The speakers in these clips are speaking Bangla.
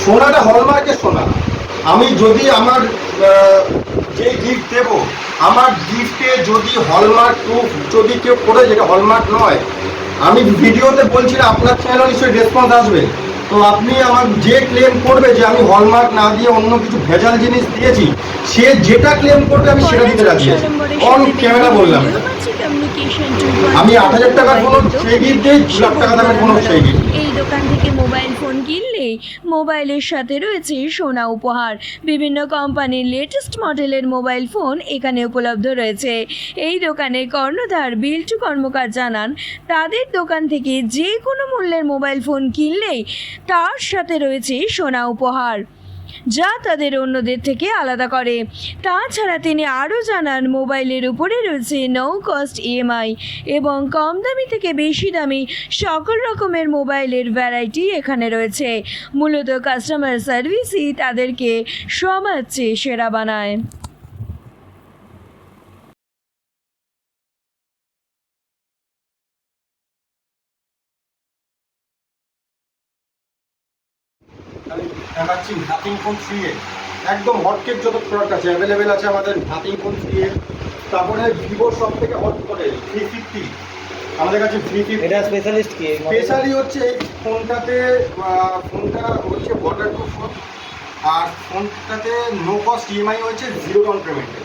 সোনাটা হলমার্কের সোনা আমি যদি আমার যে গিফট দেবো আমার গিফটে যদি হলমার্ক প্রুফ যদি কেউ করে যেটা হলমার্ক নয় আমি ভিডিওতে বলছি না আপনার চ্যানেল নিশ্চয়ই রেসপন্স আসবে তো আপনি আমার যে ক্লেম করবে যে আমি হলমার্ক না দিয়ে অন্য কিছু ভেজাল জিনিস দিয়েছি সে যেটা ক্লেম করবে আমি সেটা দিতে আছি অন ক্যামেরা বললাম। আমি 8,000 টাকার কোনো সেই gift দিই, দু লাখ টাকা দামের কোনো সেই দিই। এই দোকান থেকে মোবাইল কিনলেই মোবাইলের সাথে রয়েছে সোনা উপহার। বিভিন্ন কোম্পানির লেটেস্ট মডেলের মোবাইল ফোন এখানে উপলব্ধ রয়েছে। এই দোকানে কর্ণধার, বিল্টু কর্মকার জানান, তাদের দোকান থেকে যে কোনো মূল্যের মোবাইল ফোন কিনলেই তার সাথে রয়েছে সোনা উপহার। যা তাদের অন্যদের থেকে আলাদা করে। তাছাড়া তিনি আরও জানান, মোবাইলের উপরে রয়েছে নো কস্ট ইএমআই এবং কম দামি থেকে বেশি দামি সকল রকমের মোবাইলের ভ্যারাইটি এখানে রয়েছে। মূলত কাস্টমার সার্ভিসই তাদেরকে চেয়ে সেরা বানায়। দেখাচ্ছি নাথিং ফোন থ্রি এ। একদম হটকেট যত প্রোডাক্ট আছে অ্যাভেলেবেল আছে আমাদের নাথিং ফোন থ্রি এ। তারপরে ভিভোর সব থেকে হট করে থ্রি ফিফটি আমাদের কাছে থ্রি ফিফটি এটা স্পেশালিস্ট কি? স্পেশালি হচ্ছে এই ফোনটাতে ফোনটা হচ্ছে ওয়াটার প্রুফ ফোন আর ফোনটাতে নো কস্ট ইএমআই হয়েছে জিরো ডাউন পেমেন্টে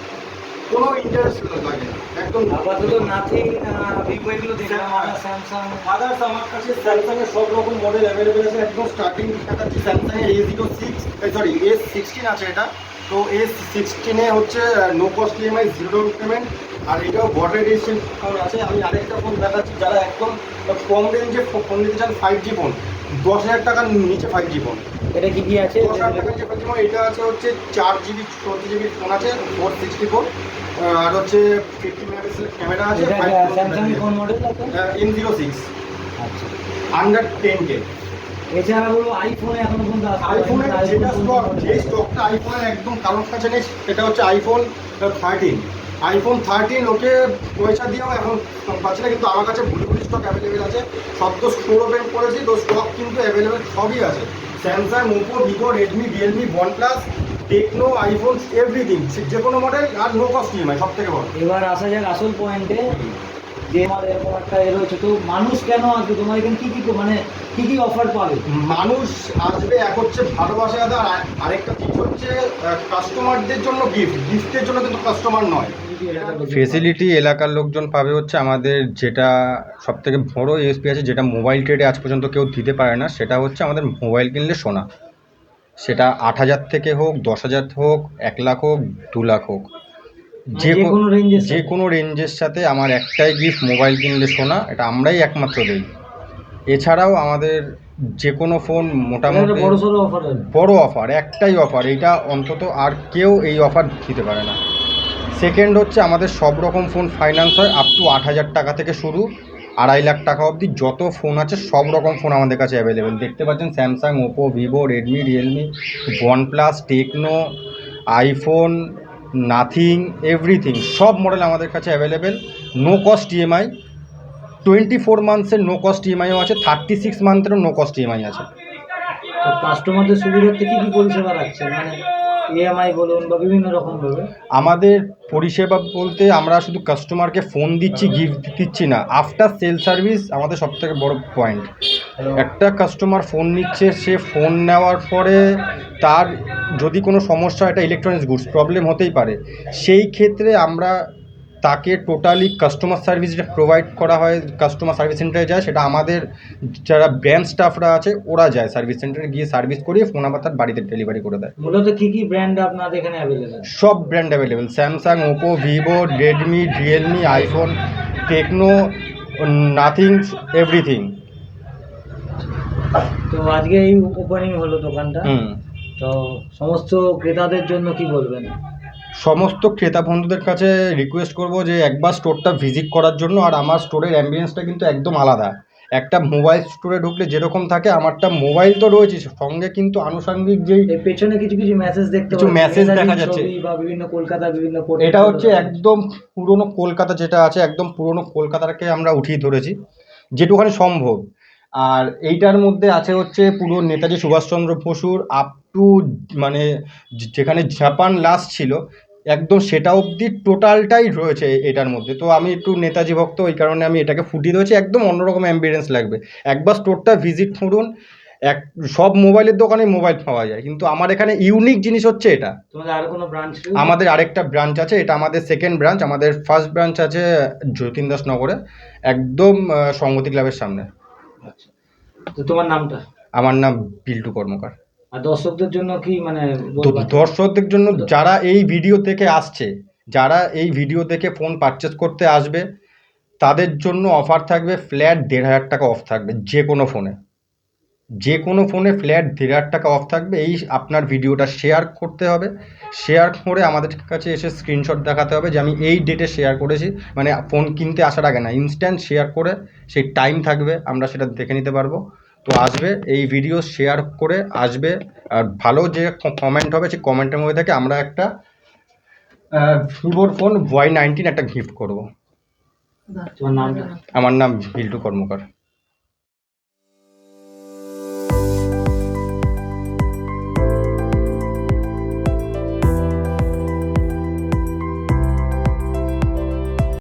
কোনো ইন্টারেস্ট লাগে একদম আপাতত নাথিং ভিভো এগুলো দেখলাম আমরা স্যামসাং আদার্স আমার কাছে স্যামসাং এর সব রকম মডেল অ্যাভেলেবেল আছে একদম স্টার্টিং দেখাচ্ছি স্যামসাং এর A zero six sorry S sixteen আছে এটা। তো এস সিক্সটিনে হচ্ছে no cost EMI zero down payment আর এটাও বর্ডার এডিশন ফোন আছে। আমি আরেকটা ফোন দেখাচ্ছি যারা একদম কম রেঞ্জে ফোন নিতে চান ফাইভ জি ফোন দশ হাজার টাকার নিচে ফাইভ জি ফোন এটা কি কি আছে? এটা আছে হচ্ছে চার জিবি চৌদ্দ জিবি ফোন আছে ফোর সিক্সটি ফোর আর হচ্ছে ফিফটি মেগাপিক্সেল ক্যামেরা আছে স্যামসাং কোন মডেল এম জিরো সিক্স আচ্ছা। আন্ডার টেন কে এছাড়া বলব আইফোনে এখনও পর্যন্ত আসতে আইফোনের যেটা স্টক যে স্টকটা আইফোনের একদম কারোর কাছে নেই সেটা হচ্ছে iPhone thirteen iPhone thirteen okay পয়সা দিয়েও এখন পাচ্ছি না কিন্তু আমার কাছে ভুলি ভুলি স্টক অ্যাভেলেবেল আছে। সব তো স্টোর ওপেন করেছি তো স্টক কিন্তু অ্যাভেলেবেল সবই আছে। Samsung Oppo Vivo Redmi Realme One Plus Tecno iPhone everything যে কোনো মডেল আর নো কস্ট ইএমআই সব থেকে বড়। এবার আসা যাক আসল পয়েন্টে যে আমার এরকম একটা এ রয়েছে তো মানুষ কেন আসবে তোমার এখানে কী কী মানে কী কী অফার পাবে? মানুষ আসবে এক হচ্ছে ভালোবাসা আর আরেকটা জিনিস হচ্ছে কাস্টমারদের জন্য গিফট গিফটের জন্য কিন্তু কাস্টমার নয়। ফেসিলিটি এলাকার লোকজন পাবে হচ্ছে আমাদের যেটা সব থেকে বড় ইউএসপি আছে যেটা মোবাইল ট্রেডে আজ পর্যন্ত কেউ দিতে পারে না সেটা হচ্ছে আমাদের মোবাইল কিনলে সোনা। সেটা আট হাজার থেকে হোক দশ হাজার হোক এক লাখ হোক দু লাখ হোক। যে কোনো রেঞ্জের যে কোনো রেঞ্জের সাথে আমার একটাই গিফট মোবাইল কিনলে সোনা এটা আমরাই একমাত্র দিই। এছাড়াও আমাদের যে কোনো ফোন মোটামুটি বড় অফার অফার একটাই অফার এইটা অন্তত আর কেউ এই অফার দিতে পারে না। সেকেন্ড হচ্ছে আমাদের সব রকম ফোন ফাইন্যান্স হয় আপ টু আট হাজার টাকা থেকে শুরু, আড়াই লাখ টাকা অবধি যত ফোন আছে সব রকম ফোন আমাদের কাছে অ্যাভেলেবেল দেখতে পাচ্ছেন Samsung Oppo Vivo Redmi Realme OnePlus Tecno iPhone Nothing everything সব মডেল আমাদের কাছে available no cost EMI twenty four মান্থসের no cost ইএমআইও আছে থার্টি সিক্স মান্থেরও নো কস্ট ইএমআই আছে। কাস্টমারদের সুবিধার্থে কি কী পরিষেবা রাখছে মানে ইএমআই বলুন বা বিভিন্ন রকম ভাবে। আমাদের পরিষেবা বলতে আমরা শুধু কাস্টমারকে ফোন দিচ্ছি গিফট দিচ্ছি না। আফটার সেল সার্ভিস আমাদের সব থেকে বড় পয়েন্ট একটা কাস্টমার ফোন নিচ্ছে সে ফোন নেওয়ার পরে তার যদি কোনো সমস্যা হয়, এটা ইলেকট্রনিক্স গুডস প্রবলেম হতেই পারে। সেই ক্ষেত্রে আমরা তাকে টোটালি কাস্টমার সার্ভিস যেটা প্রোভাইড করা হয় কাস্টমার সার্ভিস সেন্টারে যায় সেটা আমাদের যারা ব্র্যান্ড স্টাফরা আছে ওরা যায় সার্ভিস সেন্টারে গিয়ে সার্ভিস করিয়ে ফোন আবার তার বাড়িতে ডেলিভারি করে দেয়। মূলত কী কী ব্র্যান্ড আপনাদের এখানে অ্যাভেলেবেল সব brand available Samsung Oppo Vivo Redmi Realme iPhone Tecno Nothing everything তো আজকে এই ওপেনিং হলো দোকানটা। তো সমস্ত ক্রেতাদের জন্য কি বলবেন? সমস্ত ক্রেতা বন্ধুদের কাছে রিকোয়েস্ট করব যে একবার স্টোরটা ভিজিট করার জন্য আর আমার স্টোরের অ্যাম্বিয়েন্সটা কিন্তু একদম আলাদা। একটা মোবাইল স্টোরে ঢুকলে যেরকম থাকে আমারটা মোবাইল তো রয়েছে সঙ্গে কিন্তু আনুষঙ্গিক এর পেছনে কিছু কিছু মেসেজ দেখতে কিছু মেসেজ দেখা যাচ্ছে। বা বিভিন্ন কলকাতা বিভিন্ন এটা হচ্ছে একদম পুরনো কলকাতা যেটা আছে একদম পুরনো কলকাতাকে আমরা উঠিয়ে ধরেছি যেটুখানি সম্ভব। আর এইটার মধ্যে আছে হচ্ছে পুরো নেতাজি সুভাষচন্দ্র বসুর আপ টু মানে যেখানে জাপান লাস্ট ছিল একদম সেটা অবধি টোটালটাই রয়েছে এটার মধ্যে। তো আমি একটু নেতাজি ভক্ত ওই কারণে আমি এটাকে ফুটিয়ে দিয়েছি। একদম অন্যরকম অ্যাম্বিয়েন্স লাগবে। একবার স্টোরটা ভিজিট করুন। এক সব মোবাইলের দোকানে মোবাইল পাওয়া যায়। কিন্তু আমার এখানে ইউনিক জিনিস হচ্ছে এটা। তোমাদের আর কোনো ব্রাঞ্চ আমাদের আরেকটা ব্রাঞ্চ আছে এটা আমাদের সেকেন্ড ব্রাঞ্চ আমাদের ফার্স্ট ব্রাঞ্চ আছে যতীন দাস নগরে একদম সংগতি ক্লাবের সামনে। আচ্ছা। তো তোমার নামটা? আমার নাম বিল্টু কর্মকার। আর দর্শকদের জন্য কি মানে দর্শকদের জন্য যারা এই ভিডিও থেকে আসছে যারা এই ভিডিও থেকে ফোন পারচেস করতে আসবে তাদের জন্য অফার থাকবে ফ্ল্যাট দেড় হাজার টাকা অফ থাকবে যে কোনো ফোনে যে কোনো ফোনে ফ্ল্যাট দেড় হাজার টাকা অফ থাকবে এই আপনার ভিডিওটা শেয়ার করতে হবে। শেয়ার করে আমাদের কাছে এসে স্ক্রিনশট দেখাতে হবে যে আমি এই ডেটে শেয়ার করেছি। মানে ফোন কিনতে আসার আগে না ইনস্ট্যান্ট শেয়ার করে সেই টাইম থাকবে আমরা সেটা দেখে নিতে পারব। তো আসবে এই ভিডিও শেয়ার করে আসবে। আর ভালো যে কমেন্ট হবে সেই কমেন্টের মধ্যে থেকে আমরা একটা ভিভোর ফোন ওয়াই নাইনটিন একটা গিফট করব। আমার নাম বিল্টু কর্মকার।